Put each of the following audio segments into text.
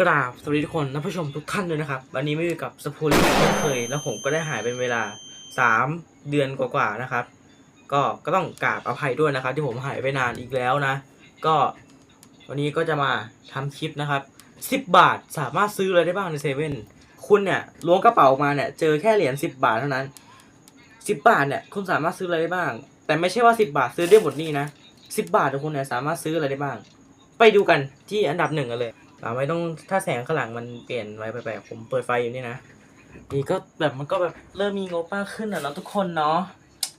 กราบสวัสดีทุกคนและผู้ชมทุกท่านด้วยนะครับ วันนี้ไม่อยู่กับสปูรี่เช่เคย แล้วผมก็ได้หายเป็นเวลา 3 เดือนกว่าๆนะครับ ก็ก็ต้องกราบอภัยด้วยนะครับ ที่ผมหายไปนานอีกแล้วนะ ก็วันนี้ก็จะมาทำคลิปนะครับ 10 บาทสามารถซื้ออะไรได้บ้างในเซเว่นคุณเนี่ยล้วงกระเป๋าออกมาเนี่ยเจอแค่เหรียญ10 บาทเท่านั้น 10 บาทเนี่ยคุณสามารถซื้ออะไรได้บ้าง แต่ไม่ใช่ว่า 10 บาทซื้อได้หมดนี่นะ 10 บาทของคุณเนี่ยสามารถซื้ออะไรได้บ้าง ไปดูกันที่อันดับหนึ่งกันเลย อ่าไม่ต้องถ้าแสงข้างหลังมันเปลี่ยนไว้แปลกๆผมเปิดไฟอยู่นี่นะนี่ก็แบบมันก็แบบเริ่มมีงบมากขึ้นอะเนาะทุกคนเนาะ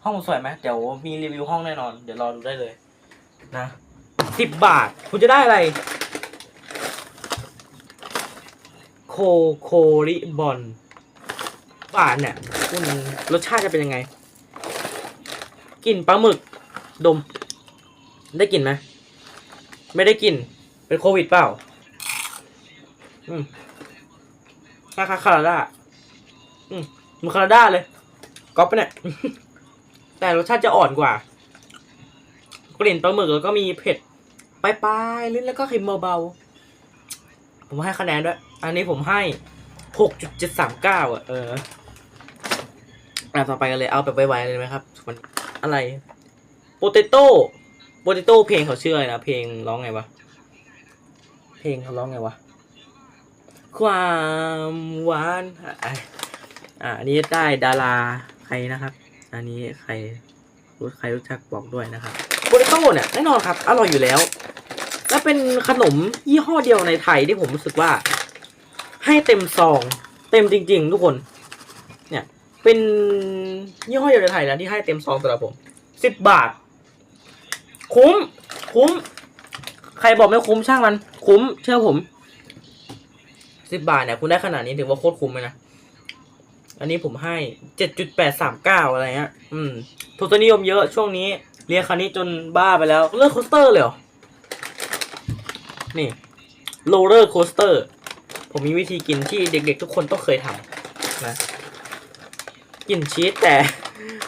ห้องสวยไหมเดี๋ยวมีรีวิวห้องแน่นอน เดี๋ยวรอดูได้เลย นะสิบบาท คุณจะได้อะไร โคโคริบอลบาทเนี่ยคุณรสชาติจะเป็นยังไงกลิ่นปลาหมึกดม ได้กลิ่นไหมไม่ได้กลิ่นเป็นโควิดเปล่า อืมคาคาคาราดาอืมมันคาราดาเลยก๊อปไปะเนี่ย แต่รสชาติจะอ่อนกว่า กลิ่นปลาหมึกแล้วก็มีเผ็ดปลายๆลิ้นแล้วก็เค็มเบาๆผมให้คะแนนด้วย อันนี้ผมให้หกจุดเจ็ดสามเก้าอะ เอออะต่อไปกันเลยเอาแบบไวๆเลยไหมครับ มันอะไรโปเตโต้โปเตโต้เพลงเขาชื่ออะไรนะ เพลงร้องไงวะ เพลงเขาร้องไงวะ ความหวานอะอะอันนี้ได้ดาราใครนะครับ อันนี้ใครรู้ใครรู้จักบอกด้วยนะครับโปเตโต้เนี่ยแน่นอนครับอร่อยอยู่แล้ว และเป็นขนมยี่ห้อเดียวในไทยที่ผมรู้สึกว่า ให้เต็มซอง เต็มจริง ๆ ทุกคน เนี่ย เป็นยี่ห้อเดียวในไทยนะที่ให้เต็มซองสำหรับผมสิบบาท คุ้ม คุ้ม ใครบอกไม่คุ้มช่างมัน คุ้ม เชื่อผม สิบบาทเนี่ยคุณได้ขนาดนี้ถือว่าโคตรคุ้มเลยนะ อันนี้ผมให้เจ็ดจุดแปดสามเก้าอะไรเงี้ย อืมทศนิยมเยอะช่วงนี้ เรียนคณิตจนบ้าไปแล้วเลิกโคสเตอร์เลยเหรอ นี่โรลเลอร์โคสเตอร์ ผมมีวิธีกินที่เด็กๆทุกคนต้องเคยทำนะ กินชีสแต่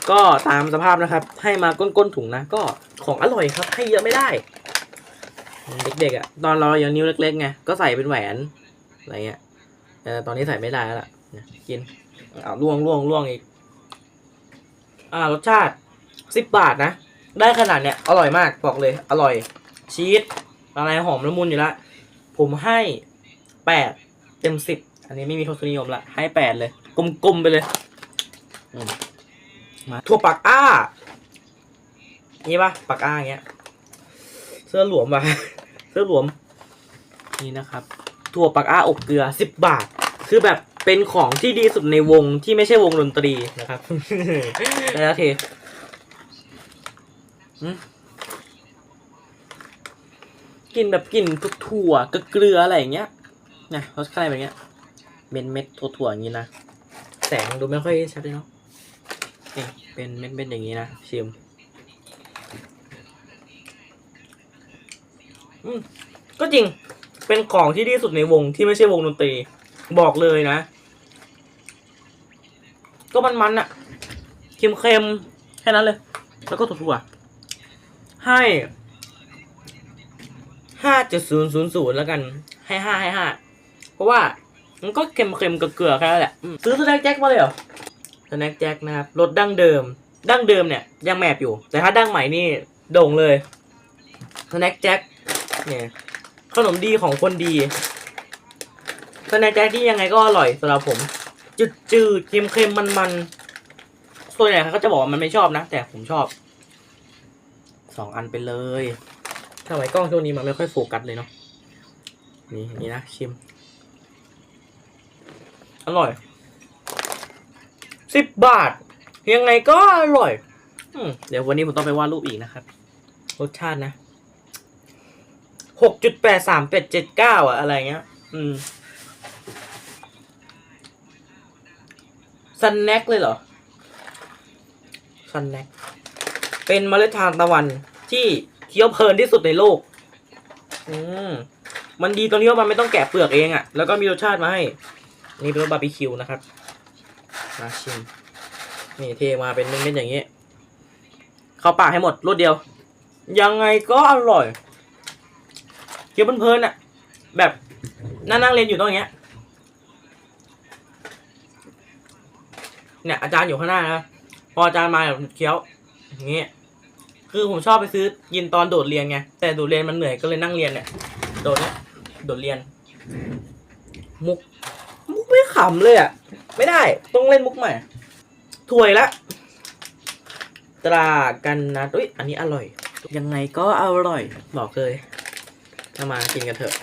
ก็ตามสภาพนะครับ ให้มาก้นๆถุงนะ ก็ของอร่อยครับ ให้เยอะไม่ได้ เด็กๆอะ ตอนเรายังนิ้วเล็กๆไงก็ใส่เป็นแหวน อะไรเงี้ยแต่ตอนนี้ใส่ไม่ได้แล้วล่ะกินเอาล่วงล่วงล่วงอีก อ่ารสชาติสิบบาทนะ ได้ขนาดเนี้ยอร่อยมากบอกเลย อร่อย ชีสอะไรหอมละมุนอยู่ล้วผมให้แปดเต็มสิบอันนี้ไม่มีทศนิยมละให้แปดเลย กลมๆไปเลยมาถั่วปักอ้านี่ปะปักอ้าเงี้ย เสื้อหลวมปะเสื้อหลวม นี่นะครับ ถั่วปักอ้าอบเกลือสิบบาท คือแบบเป็นของที่ดีสุดในวงที่ไม่ใช่วงดนตรีนะครับ แล้วเทอืมกลินแบบกลิ่นถั่วกเกลืออะไรอย่างเงี้ยนะรสชาติแบบเงี้ยเม็ดเม็ดๆถั่วอย่างงี้นะ แสงดูไม่ค่อยชัดเลยเนาะเป็นเม็ดเม็ดอย่างงี้นะชิมอืมก็จริง เป็นของที่ดีสุดในวงที่ไม่ใช่วงดนตรี บอกเลยนะ ก็มันมันๆอะเค็มเค็มๆแค่นั้นเลย แล้วก็ถั่วให้ห้าจุดศูนย์ศูนย์ศูนย์แล้วกัน ให้ห้าให้ห้าเพราะว่ามันก็เค็มเค็มๆกับเกลือแค่นั้นแหละ ซื้อสแน็คแจ็คมาเลยเหรอสแน็คแจ็คนะครับรสดั้งเดิม ดั้งเดิมเนี่ย ยังแมบอยู่ แต่ถ้าดั้งใหม่นี่โด่งเลยสแน็คแจ็คเนี่ย ขนมดีของคนดีสแน็คแจ็คที่ยังไงก็อร่อยสำหรับผม จืดจืดเค็มเค็มมันมันส่วนใหญ่เขาก็จะบอกว่ามันไม่ชอบนะ แต่ผมชอบสองอันไปเลยทำไมกล้องช่วงนี้มันไม่ค่อยโฟกัสเลยเนาะนี่นี้นะชิม อร่อยสิบบาท ยังไงก็อร่อยอเดี๋ยววันนี้ผมต้องไปวาดรูปอีกนะครับ รสชาตินะ หกจุดแปดสามเป็ดเจ็ดเก้าอะอะไรเงี้ย อืมซันแน็กเลยเหรอซันแน็กเป็นเมล็ดทานตะวันที่เคี้ยวเพลินที่สุดในโลก อืมมันดีตรงที่ว่ามันไม่ต้องแกะเปลือกเองอะแล้วก็มีรสชาติมาให้ นี่เป็นรสบาร์บีคิวนะครับ มาชิม นี่เทมาเป็นเม็ดๆอย่างนี้ เข้าปากให้หมดรสเดียว ยังไงก็อร่อย คี้ยวเพลินๆอะแบบนั่งนั่งเรียนอยู่ตรงเนี้ย เนี่ยอาจารย์อยู่ข้างหน้านะพออาจารย์มาแบบเคี้ยวอย่างเงี้ยคือผมชอบไปซื้อกินตอนโดดเรียนไงแต่โดดเรียนมันเหนื่อยก็เลยนั่งเรียนเนี่ยโดดเนี่ยโดดเรียน มุกมุกไม่ขำเลยอะไม่ได้ต้องเล่นมุกใหม่ถวยละตรากันนะอุ้ยอันนี้อร่อย ยังไงก็อร่อยบอกเลย ถ้ามากินกันเถอะ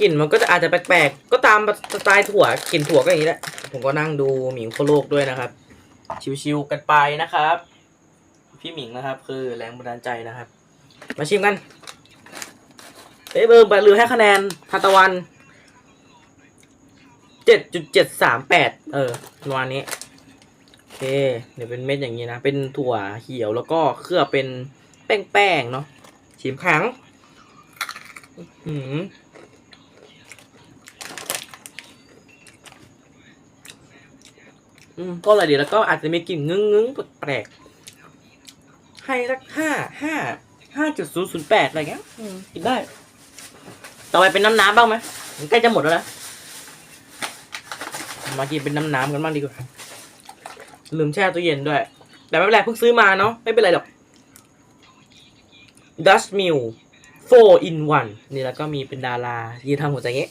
กลิ่นมันก็จะอาจจะแปลกๆ ก็ตามสไตล์ถั่วกลิ่นถั่วก็อย่างนี้แหละ ผมก็นั่งดูหมิงโคโลกด้วยนะครับ ชิวๆกันไปนะครับ พี่หมิงนะครับ คือแรงบันดาลใจนะครับ มาชิมกันเอ้ยเบอร์ไปลืมให้คะแนนทานตะวันเจ็ดจุดเจ็ดสามแปดเออประมาณนี้โอเคเดี๋ยวเป็นเม็ดอย่างนี้นะ เป็นถั่วเขียวแล้วก็เคลือบเป็นแป้งๆเนาะชิมครั้ง อืมอืมก็อะไรดีแล้วก็อาจจะมีกลิ่นงึ้งงึ้งๆแปลกๆให้สักห้าห้าห้าจุดศูนย์ศูนย์แปดอะไรเงี้ยอืมกินได้ ต่อไปเป็นน้ำน้ำบ้างไหมมันใกล้จะหมดแล้วนะมากินเป็นน้ำน้ำกันบ้างดีกว่าลืมแช่ตู้เย็นด้วย แต่ไม่เป็นไรเพิ่งซื้อมาเนาะไม่เป็นไรหรอก Dutch Mill 4 in 1 นี่แล้วก็มีเป็นดารา ยืนทำหัวใจเงี้ย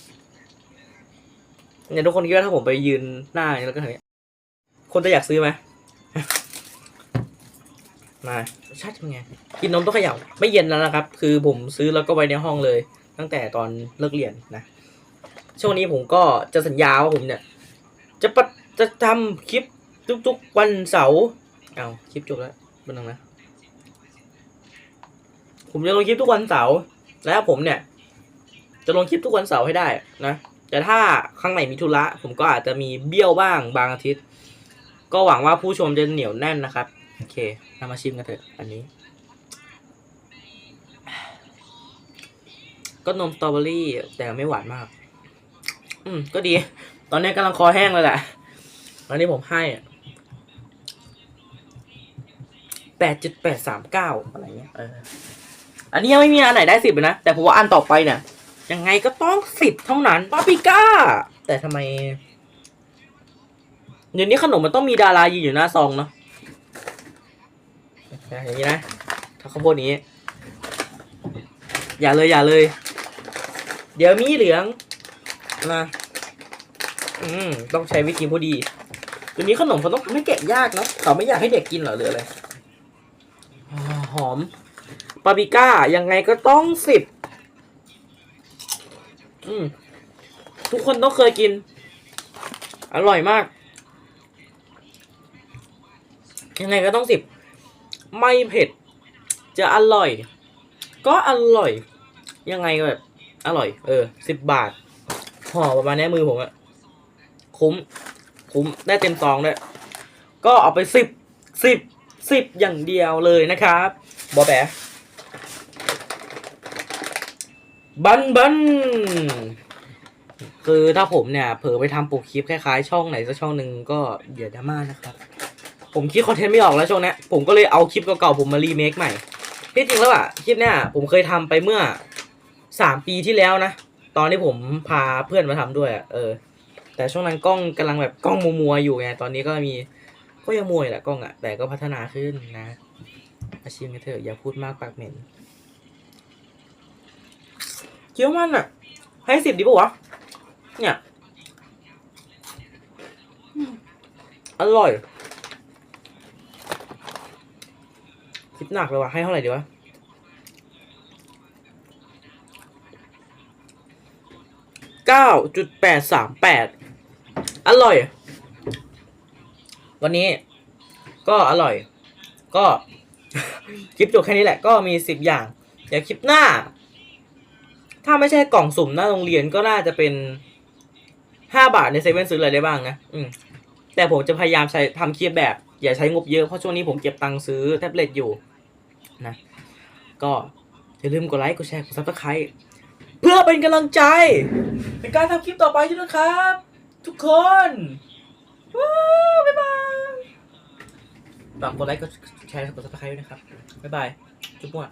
เนี่ยทุกคนคิดว่าถ้าผมไปยืนหน้าอย่างนี้แล้วก็อย่างเงี้ยคนจะอยากซื้อไหมมาชาติเป็นไง กินนมต้องเขย่าไม่เย็นแล้วนะครับ คือผมซื้อแล้วก็ไว้ในห้องเลย ตั้งแต่ตอนเลิกเรียนนะ ช่วงนี้ผมก็จะสัญญาว่าผมเนี่ย จะปะจะทำคลิปทุกๆวันเสาร์เอาคลิปจบแล้วเป็นยังไง ผมจะลงคลิปทุกวันเสาร์แล้วผมเนี่ย จะลงคลิปทุกวันเสาร์ให้ได้นะแต่ถ้าข้างในมีธุระผมก็อาจจะมีเบี้ยวบ้างบางอาทิตย์ ก็หวังว่าผู้ชมจะเหนียวแน่นนะครับ โอเคนำมาชิมกันเถอะ อันนี้ ก็นมสตรอเบอรี่แต่ไม่หวานมาก อืม ก็ดี ตอนนี้กำลังคอแห้งเลยแหละอันนี้ผมให้แปดจุดแปดสามเก้าอะไรเงี้ยเออ อันนี้ยังไม่มีอันไหนได้สิบเลยนะ แต่ผมว่าอันต่อไปเนี่ยยังไงก็ต้องสิบเท่านั้นปาปิก้า แต่ทำไมเดี๋ยวนี้ขนมมันต้องมีดารายืนอยู่หน้าซองเนาะอย่างนี้นะถ้าข้าวโพดนี้ อย่าเลยอย่าเลย เดี๋ยวมีเหลืองนะอืมต้องใช้วิธีพอดีตัวนี้ขนมเขาต้องทำให้แกะยากเนาะเขาไม่อยากให้เด็กกินหรอหรืออะไรอหอม ปาปิก้า ยังไงก็ต้องสิบอืมทุกคนต้องเคยกิน อร่อยมาก ยังไงก็ต้องสิบ ไม่เผ็ด จะอร่อย ก็อร่อย ยังไงแบบ อร่อย เออสิบบาท ห่อประมาณนี้มือผมอะคุ้ม คุ้ม ได้เต็มซองด้วย ก็เอาไปสิบสิบสิบอย่างเดียวเลยนะครับบอแบะ บันบันคือถ้าผมเนี่ยเผลอไปทำปกคลิปคล้ายๆ ช่องไหนสักช่องหนึ่งก็เดี๋ยวดราม่านะครับ ผมคิดคอนเทนต์ไม่ออกแล้วช่วงนี้ผมก็เลยเอาคลิปเก่าๆผมมารีเมคใหม่ที่จริงแล้วอะคลิปเนี้ยผมเคยทำไปเมื่อสามปีที่แล้วนะ ตอนที่ผมพาเพื่อนมาทำด้วยอเออ แต่ช่วงนั้นกล้องกำลังแบบกล้องมัวมัวๆอยู่ไงตอนนี้ก็มีก็ยังมัวอยู่แหละกล้องอะแต่ก็พัฒนาขึ้นนะ อาชีพกันเถอะอย่าพูดมากปากเหม็น คี้ยวมันอะให้สิบดีปะวะ เนี่ยอืมอร่อย คิดหนักเลยว่ะให้เท่าไหร่ดีวะเก้าจุดแปดสามแปดอร่อย วันนี้ก็อร่อย ก็ คลิปจบแค่นี้แหละก็มีสิบอย่าง เดี๋ยวคลิปหน้า ถ้าไม่ใช่กล่องสุ่มหน้าโรงเรียนก็น่าจะเป็นห้าบาทในเซเว่นซื้ออะไรได้บ้างนะอืมแต่ผมจะพยายามใช้ทำคลิปแบบ อย่าใช้งบเยอะเพราะช่วงนี้ผมเก็บตังค์ซื้อแท็บเล็ตอยู่นะก็อย่าลืมกดไลค์กดแชร์กดซับสไครต์เพื่อเป็นกำลังใจ ในการทำคลิปต่อไปด้วยนะครับ ทุกคนว้าวบ๊ายบายฝากกดไลค์กดแชร์กดซับสไครต์ด้วยนะครับ บ๊ายบาย จุ๊บมั่ว